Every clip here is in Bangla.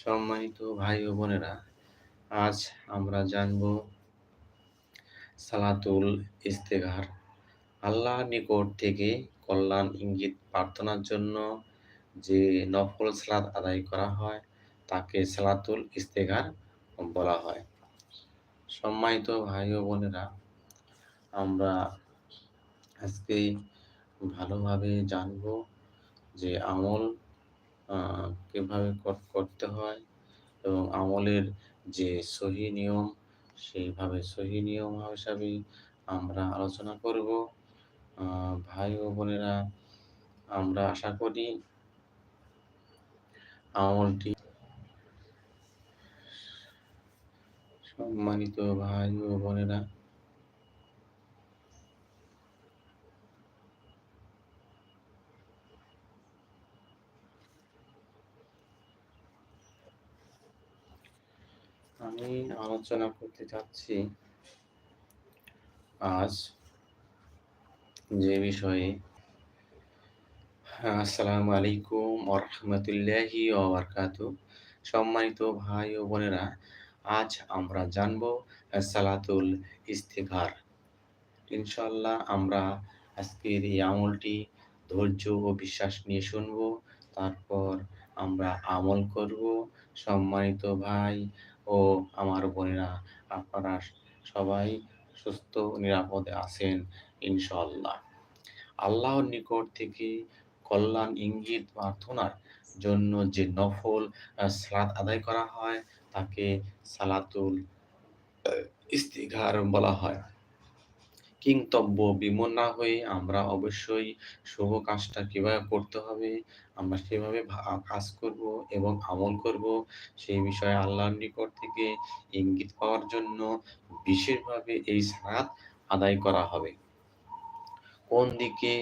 সম্মানিত ভাই ও বোনেরা, আজ আমরা জানব সালাতুল ইস্তেগার আল্লাহর নিকট থেকে কল্যাণ ইঙ্গিত প্রার্থনার জন্য যে নফল সালাত আদায় করা হয়, তাকে সালাতুল ইস্তেগার বলা হয়। সম্মানিত ভাই ও বোনেরা, আমরা আজকে ভালোভাবে জানব যে আমল কীভাবে করতে হয় এবং আমলের যে সহি নিয়ম সেইভাবে সহি নিয়ম হিসাবে আমরা আলোচনা করব। ভাই ও বোনেরা, আমরা আশা করি আমলটি সম্মানিত ভাই ও বোনেরা আমি আলোচনা করতে চাচ্ছি আজ যে বিষয়ে আসসালামু আলাইকুম ওরহমতুল্লাহি ওবরকাত। সম্মানিত ভাই ও বোনেরা, আজ আমরা জানব সালাতুল ইস্তেগার। ইনশাল্লাহ আমরা আজকের এই আমলটি ধৈর্য ও বিশ্বাস নিয়ে শুনব, তারপর আমরা আমল করব। সম্মানিত ভাই ও আমার বোনেরা, আপনারা সবাই সুস্থ নিরাপদে আছেন ইনশাল্লাহ আল্লাহর নিকট থেকে কল্যাণ ইঙ্গিত প্রার্থনার জন্য যে নফল সালাত আদায় করা হয়, তাকে সালাতুল ইস্তিঘার বলা হয়। কিংতব্য বিমন না হয়ে আমরা অবশ্যই শুভ কাজটা কীভাবে করতে হবে, আমরা সেভাবে কাজ করব এবং আমল করব, সেই বিষয়ে আল্লাহর নিকট থেকে ইঙ্গিত পাওয়ার জন্য বিশেষভাবে এই সালাত আদায় করা হবে। কোন দিকে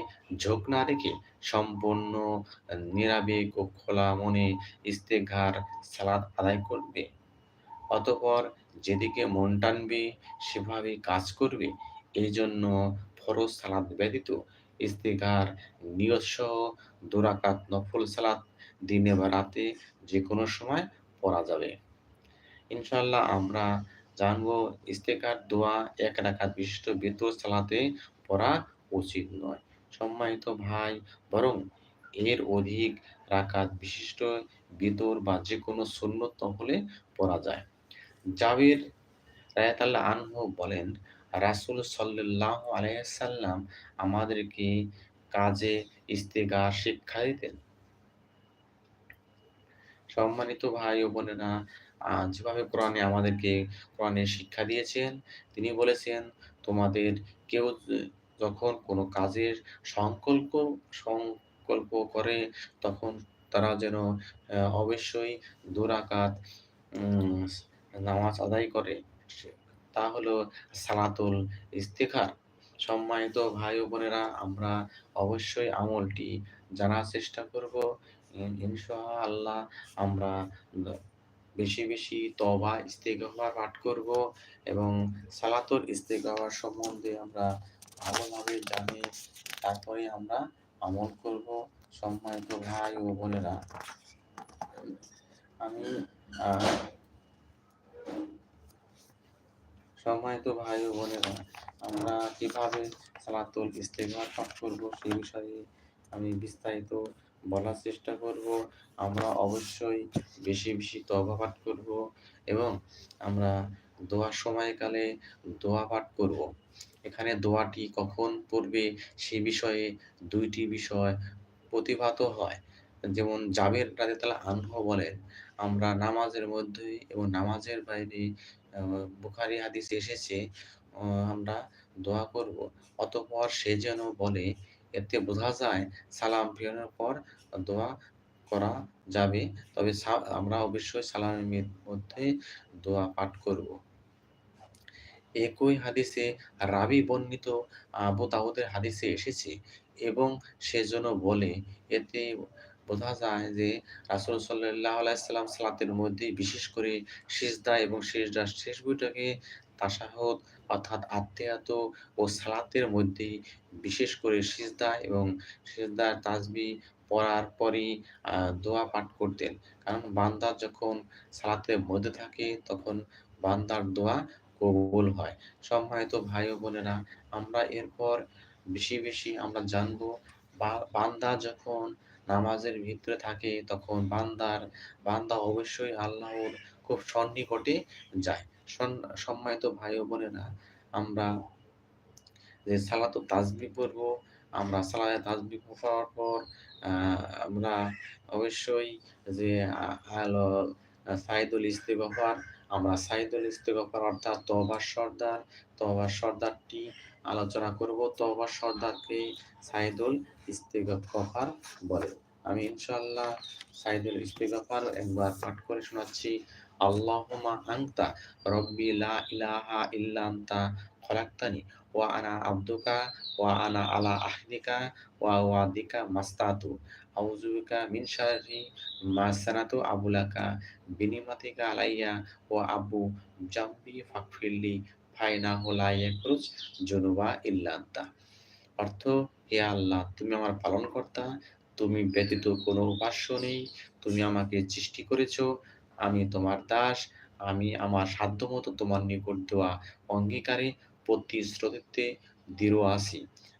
ঝোঁক না রেখে সম্পূর্ণ নিরাবেগ ও খোলা মনে ইস্তেঘার সালাদ আদায় করবে, অতপর যেদিকে মন টানবে সেভাবে কাজ করবে এই জন্য ফরজ সালাদ ব্যতীত ইস্তেগার নিয়ৎসহ দুরাকাত, নফল সালাদ দিনে বা রাতে যে কোনো সময় পড়া যাবে। ইনশাল্লাহ আমরা জানব ইস্তেকার দোয়া, এক রাকাত বিশিষ্ট বেতর সালাতে পড়া উচিত নয়। সম্মানিত ভাই, বরং এর অধিক রাকাত বিশিষ্ট বিতর বা যে কোনো সুন্নত হলে পড়া যায়। জাবির রায়াতাল্লাহ আনহু বলেন রাসুল সাল্লাহ আলাইসাল্লাম আমাদেরকে কাজে ইস্তেগার শিক্ষা দিতেন। সম্মানিত ভাই ও বোনেরা যেভাবে কোরআনে আমাদেরকে কোরআনের শিক্ষা দিয়েছেন, তিনি বলেছেন, তোমাদের কেউ যখন কোনো কাজের সংকল্প সংকল্প করে, তখন তারা যেন অবশ্যই দুরাকাত নামাজ আদায় করে। তা হলো সালাতুল ইস্তেখার। সম্মানিত ভাই ও বোনেরা, আমরা অবশ্যই আমলটি জানার চেষ্টা করব। ইনশাআল্লাহ আমরা বেশি বেশি তবা ইস্তেগফার পাঠ করব এবং সালাতুল ইস্তেগফার সম্বন্ধে আমরা ভালোভাবে জানি, তারপরে আমরা আমল করব। সম্মানিত ভাই ও বোনেরা, আমি সম্মানিত ভাই ও বোনেরা, আমরা কীভাবে সালাতুল ইস্তেগফার পাঠ করব সেই বিষয়ে আমি বিস্তারিত বলার চেষ্টা করব। আমরা অবশ্যই বেশি বেশি তবা পাঠ করব এবং আমরা দোয়ার সময়কালে দোয়া পাঠ করব। এখানে দোয়াটি কখন পড়বে সে বিষয়ে দুইটি বিষয় প্রতিভাত হয়। যেমন জাবের রাজেতালা আনহ বলেন, আমরা নামাজের মধ্যে এবং নামাজের বাইরে বুখারি হাদিসে এসেছে আমরা দোয়া করব। অতপর সে যেন বলে, এতে বোঝা যায় সালাম ফিরানোর পর দোয়া করা যাবে, তবে আমরা অবশ্যই সালামের মধ্যে দোয়া পাঠ করব। একই হাদিসে রাবি বর্ণিত আবু দাউদের হাদিসে এসেছে, এবং সেজন্য বলে, এতে বোঝা যায় যে রাসুল সাল্লাহ আলাইসাল্লাম সালাতের মধ্যে বিশেষ করে সিজদা এবং শেষদার শেষ বইটাকে তাসাহদ অর্থাৎ আত্মেয়াত ও সালাতের মধ্যে বিশেষ করে সিজদা এবং সিজদার তাজবি পড়ার পরই দোয়া পাঠ করতেন। কারণ বান্দা যখন সালাতের মধ্যে থাকে তখন বান্দার দোয়া কবুল হয়। সম্মানিত ভাই ও বোনেরা, আমরা এরপর বেশি বেশি আমরা জানব বান্দা যখন নামাজের ভিতরে থাকে তখন বান্দার, বান্দা অবশ্যই আল্লাহর খুব সন্নিকটে যায়। সম্মানিত ভাই ও বোনেরা, আমরা যে সালাতুত তাসবিহ পড়ব, আমরা সালাতে তাসবিহ পড়ার পর আমরা অবশ্যই যে হলো সাইদুল ইস্তেগফার আমরা সাইদুল ইস্তেগফার অর্থাৎ তওবার সর্দার তওবার সর্দারটি আলোচনা করব। তওবার সর্দারকে সাইদুল ইস্তেগফার বলে। আমি ইনশাআল্লাহ সাইদুল ইস্তেগফার একবার পাঠ করে শোনাচ্ছি। আল্লাহুমা আনতা, রব্বি লা ইলাহা ইল্লা আনতা, খলাকতানি, ওয়া আনা আব্দুকা, ওয়া আনা আলা আহদিকা, ওয়া ওয়াদিকা মাস্তাতু আউযুবিকা মিন শাররি মা সানাতু আবুলাকা বিনিমাতিকা আলাইয়া ওয়া আবু জাম্বি ফাকফিরলি ফাইনাহু লা ইয়াকরুজ জুনুবা ইল্লা আনতা। অর্থ, হে আল্লাহ, তুমি আমার পালনকর্তা, তুমি ব্যতীত কোনো উপাস্য নেই, তুমি আমাকে সৃষ্টি করেছ, আমি তোমার দাস, আমি আমার সাধ্যমতো তোমার নিকট দেওয়া অঙ্গীকারে প্রতিশ্রুতিতে দৃঢ় আছি।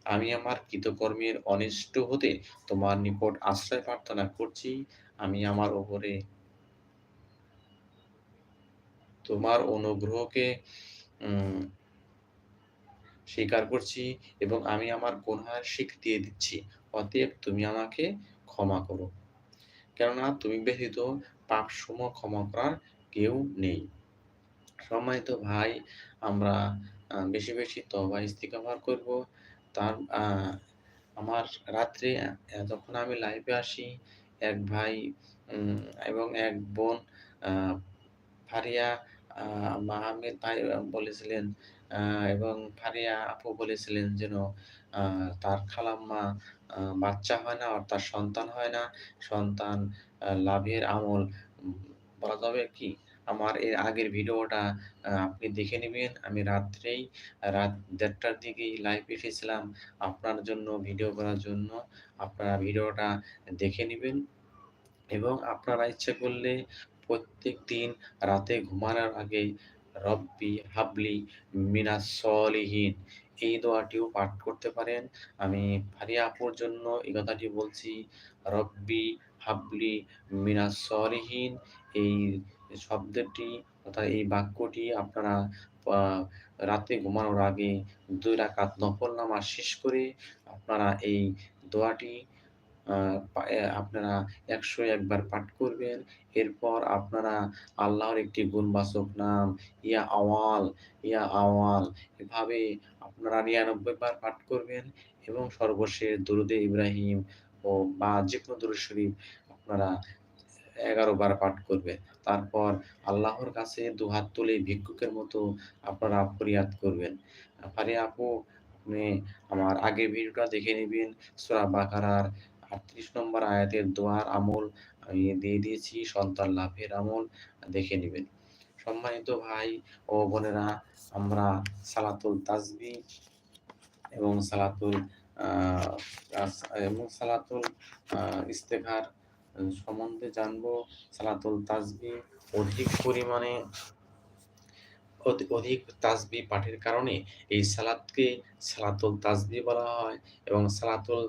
আমি আমার কৃতকর্মের অনিষ্ট হতে তোমার নিকট আশ্রয় প্রার্থনা করছি। আমি আমার ওপরে তোমার অনুগ্রহকে স্বীকার করছি এবং আমি আমার গুনহার স্বীকৃতি দিচ্ছি। অতএব তুমি আমাকে ক্ষমা করো। কেননা তুমি ব্যতীত পাপ সমূহ ক্ষমা করার কেউ নেই। সম্মানিত ভাই, আমরা বেশি বেশি তবা ইস্তিকাবার করব। তার আমার রাত্রে যখন আমি লাইভে আসি, এক ভাই এবং এক বোন ফারিয়া মাহমেদ ভাই বলেছিলেন এবং ফারিয়া আপু বলেছিলেন যেন তার খালাম্মা বাচ্চা হয় না অর্থাৎ সন্তান হয় না। সন্তান লাভের আমল বলা যাবে কি? আমার এর আগের ভিডিওটা আপনি দেখে নেবেন। আমি রাত্রেই, রাত দেড়টার দিকেই লাইভ এসেছিলাম আপনার জন্য ভিডিও করার জন্য। আপনারা ভিডিওটা দেখে নেবেন এবং আপনারা ইচ্ছে করলে প্রত্যেক দিন রাতে ঘুমানোর আগে রব্বি হাবলি মিনাস সলিহীন, এই দোয়াটিও পাঠ করতে পারেন। আমি ফারিয়া আপুর জন্য এই কথাটি বলছি, রব্বি হাবলি মিনাস সলিহীন, এই শব্দটি অর্থাৎ এই বাক্যটি আপনারা রাতে ঘুমানোর আগে দুই রাকাত নফল নামাজ শেষ করে আপনারা এই দোয়াটি আপনারা একশো একবার পাঠ করবেন। এরপর আপনারা আল্লাহর একটি গুণবাচক নাম, ইয়া আওয়াল ইয়া আওয়াল, এভাবে আপনারা নিরানব্বই বার পাঠ করবেন এবং সর্বশেষ দুরুদে ইব্রাহিম ও বা যে কোনো দুরুদ শরীফ আপনারা এগারো বার পাঠ করবে। তারপর আল্লাহর কাছে দুহাত তুলে ভিক্ষুকের মতো আপনারা ফরিয়াদ করবেন। পারে আপু, আপনি আমার আগের ভিডিওটা দেখে নেবেন। সুরা বাকারার আটত্রিশ নম্বর আয়াতের দোয়ার আমল আমি দিয়ে দিয়েছি, সন্তান লাভের আমল দেখে নেবেন। সম্মানিত ভাই ও বোনেরা, আমরা সালাতুল তাজবি এবং সালাতুল এবং সালাতুল ইস্তেখার সম্বন্ধে জানব, সালাতুল তাজবি অধিক পরিমাণে অধিক তাজবি পাঠের কারণে এই সালাদকে সালাতুল তাজবি বলা হয় এবং সালাতুল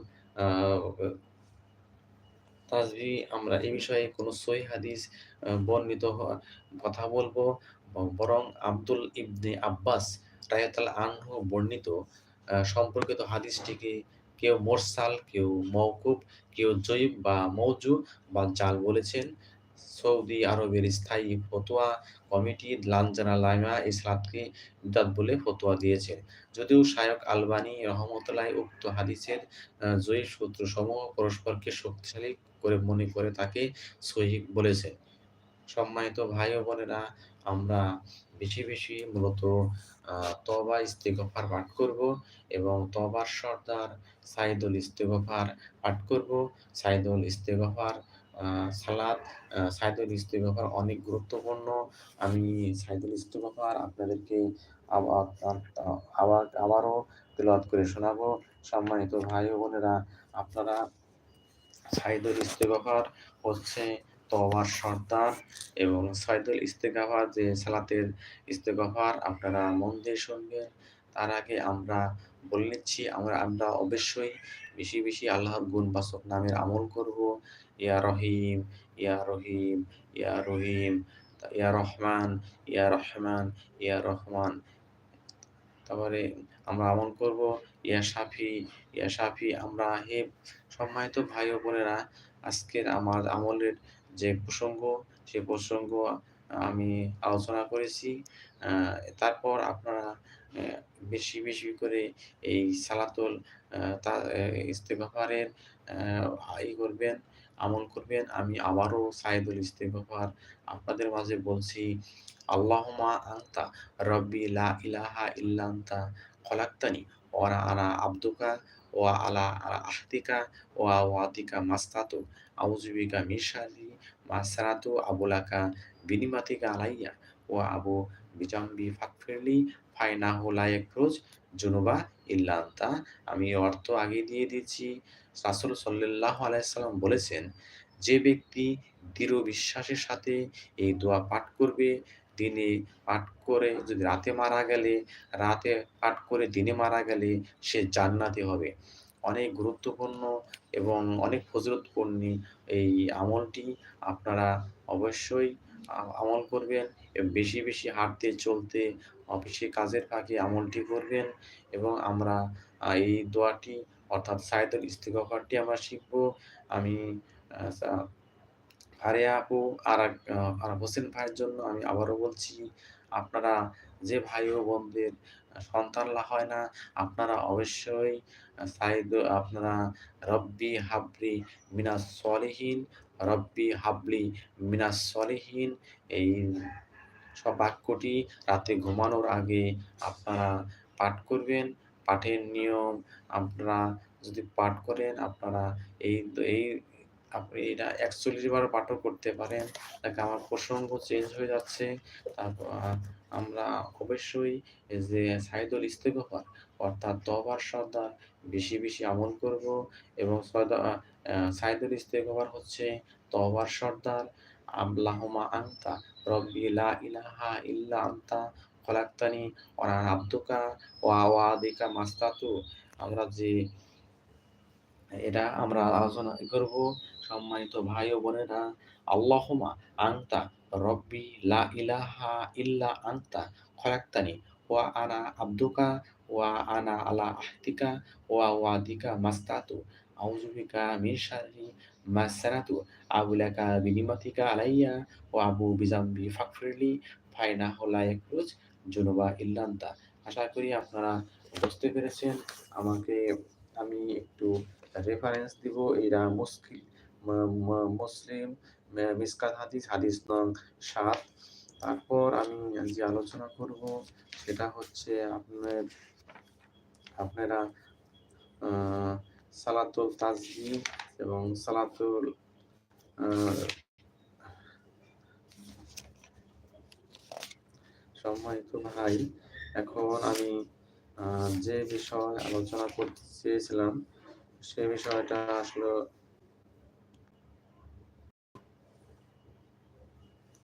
তাজবি আমরা এই বিষয়ে কোনো সই হাদিস বর্ণিত কথা বলব বরং আব্দুল ইবনে আব্বাস রায়তাল আনহু বর্ণিত সম্পর্কিত হাদিসটিকে কেউ মোরসাল, কেউ মৌকুব কেউ জয়ীব বা মৌজু বা জাল বলেছেন। সৌদি আরবের স্থায়ী ফতোয়া কমিটি লাঞ্জানা লাইমা ইসলাতকে বিদাত বলে ফতোয়া দিয়েছে। যদিও শায়ক আলবানি রহমতুল্লাহ উক্ত হাদিসের জয়ী সূত্র সমূহ পরস্পরকে শক্তিশালী করে মনে করে তাকে সহিক বলেছে। সম্মানিত ভাই ও বোনেরা, আমরা বেশি বেশি মূলত তবা ইস্তেগফার পাঠ করব এবং তবার সর্দার সাইদুল ইস্তেগফার পাঠ করব। সাইদুল ইস্তেগফার সালাদ সাইদুল ইস্তেগফার অনেক গুরুত্বপূর্ণ। আমি সাইদুল ইস্তেগফার আপনাদেরকে আবার আবারও তেলাওয়াত করে শোনাবো। সম্মানিত ভাই বোনেরা, আপনারা সাইদুল ইস্তেগফার হচ্ছে তওবার সর্দার এবং সাইদুল ইস্তেগফার যে সালাতের ইস্তেগফার আপনারা মন দিয়ে শুনবেন, তার আগে আমরা বলে নিচ্ছি, আমরা আমরা অবশ্যই বেশি বেশি আল্লাহর গুণ গুণবাচক নামের আমল করব। ইয়া রহিম ইয়া রহিম ইয়া রহিম, ইয়া রহমান ইয়া রহমান ইয়া রহমান। তারপরে আমরা আমল করব, ইয়া শাফি, ইয়া সাফি আমরা হে সম্মানিত ভাই ও বোনেরা, আজকের আমার আমলের যে প্রসঙ্গ, সে প্রসঙ্গ আমি আলোচনা করেছি। তারপর আপনারা বেশি বেশি করে এই সালাতুল ইস্তেগফারের ই করবেন, আমল করবেন। আমি আবারও সাইদুল ইস্তেগফার আপনাদের মাঝে বলছি, আল্লাহুম্মা আনতা, রব্বি লা ইলাহা ইল্লা খলাকতানি, ওয়া আনা আবদুকা, ওয়া আলা আলা আহদিকা ওয়া ওয়াদিকা মাস্তাতু। আউযু বিকা মিন শাররি আবুলাকা বিনিমাতিকা আলাইয়া ও আবু বিজাম্বি ফাগফিরলি ফাইনাহু লা ইয়াকফুরুজ জুনুবা ইল্লা আনতা। আমি অর্থ আগে দিয়ে দিচ্ছি রাসূল সাল্লাল্লাহু আলাইহি সাল্লাম বলেছেন, যে ব্যক্তি দৃঢ় বিশ্বাসের সাথে এই দোয়া পাঠ করবে, দিনে পাঠ করে যদি রাতে মারা গেলে, রাতে পাঠ করে দিনে মারা গেলে সে জান্নাতি হবে। অনেক গুরুত্বপূর্ণ এবং অনেক ফজিলতপূর্ণ এই আমলটি আপনারা অবশ্যই আমল করবেন বেশি বেশি হাঁটতে চলতে অফিসে কাজের ফাঁকে আমলটি করবেন এবং আমরা এই দোয়াটি অর্থাৎ সাইদুল ইস্তিগফারটি আমরা শিখব। আমি ফারিয়া আপু আর হোসেন ভাইয়ের জন্য আমি আবারও বলছি, আপনারা যে ভাই ও বোনদের সন্তান হয় না। আপনারা অবশ্যই সাইদ, আপনারা রব্বি হাবলি মিনাস সলিহীন, রব্বি হাবলি মিনাস সলিহীন। এই সব বাক্যটি রাতে ঘুমানোর আগে আপনারা পাঠ করবেন। পাঠের নিয়ম আপনারা যদি পাঠ করেন, আপনারা এই এই, আপনি এটা একচল্লিশ বার পাঠও করতে পারেন। দেখ আমার প্রসঙ্গ চেঞ্জ হয়ে যাচ্ছে। তারপর আমরা অবশ্যই যে সাইদুল ইস্তেগফার অর্থাৎ তওবার সর্দার, বেশি বেশি আমল করব এবং সাইদুল ইস্তেগফার হচ্ছে তওবার সর্দার। আল্লাহুমা আনতা, রব্বি লা ইলাহা ইল্লা আন্তা, খলাকতানি ওয়া আব্দুকা ওয়া আওয়াদিকা মাস্তাতু। আমরা যে, এটা আমরা আলোচনা করব, সম্মানিত ভাই ও বোনেরা আল্লাহুমা আনতা রব্বি লা ইলাহা ইল্লা আন্তা খলাকতানি ওয়া আনা আব্দুকা ওয়া আনা আলা আহদিকা ওয়া ওয়াদিকা মাস্তাতু আউযু বিকা মিন শাররি মা আবুলাকা বিনিমাতিকা আলাইয়া ওয়া আবু বিজাম্বি ফাগফিরলি ফাইনাহু লা ইয়াকরুজ জুনুবা ইল্লা আনতা আশা করি আপনারা বুঝতে পেরেছেন। আমাকে আমি একটু রেফারেন্স দিব। এরা মুসকিল ম- ম- মুসলিম মিসকাত হাদিস হাদিস নং সাত। তারপর আমি যে আলোচনা করব সেটা হচ্ছে আপনার, আপনারা সালাতুল তাজবি এবং সালাতুল সম্মানিত ভাই, এখন আমি যে বিষয় আলোচনা করতে চেয়েছিলাম, সে বিষয়টা আসলে